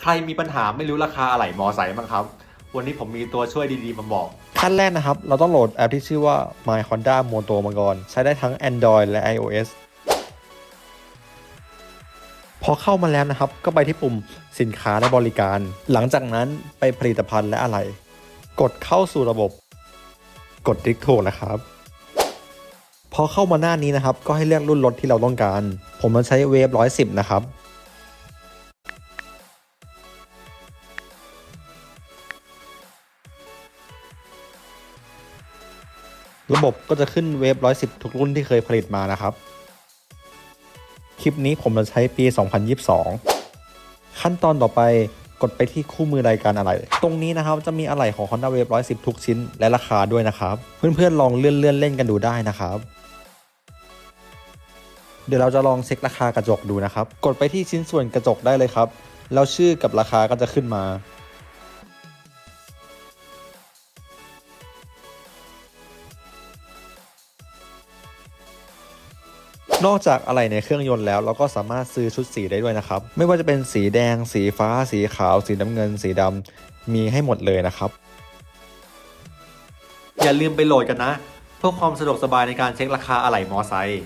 ใครมีปัญหาไม่รู้ราคาอะไหล่มอไซค์บ้างครับ วันนี้ผมมีตัวช่วยดีๆมาบอก ขั้นแรกนะครับ เราต้องโหลดแอปที่ชื่อว่า My Honda Moto มาก่อน ใช้ได้ทั้ง Android และ iOS พอเข้ามาแล้วนะครับ ก็ไปที่ปุ่มสินค้าและบริการ หลังจากนั้นไปผลิตภัณฑ์และอะไร กดเข้าสู่ระบบ กดคลิกถูกนะครับ พอเข้ามาหน้านี้นะครับ ก็ให้เลือกรุ่นรถที่เราต้องการ ผมมันใช้เวฟ110 นะครับ ระบบก็จะขึ้นเวฟ110 ทุกรุ่นที่เคยผลิตมานะครับ คลิปนี้ผมจะใช้ปี 2022 ขั้นตอนต่อไปกดไปที่คู่มือรายการอะไร ตรงนี้นะครับจะมีอะไหล่ของ Honda Wave 110 ทุกชิ้นและราคาด้วยนะครับ เพื่อนๆลองเลื่อนเลื่อนเล่นกันดูได้นะครับ เดี๋ยวเราจะลองเช็คราคากระจกดูนะครับ กดไปที่ชิ้นส่วนกระจกได้เลยครับ แล้วชื่อกับราคาก็จะขึ้นมา นอกจากอะไรในเครื่องยนต์แล้วเราก็สามารถซื้อชุดสีได้ด้วยนะครับ ไม่ว่าจะเป็นสีแดง สีฟ้า สีขาว สีน้ำเงิน สีดำมีให้หมดเลยนะครับ อย่าลืมไปโหลดกันนะ เพื่อความสะดวกสบายในการเช็คราคาอะไหล่มอไซค์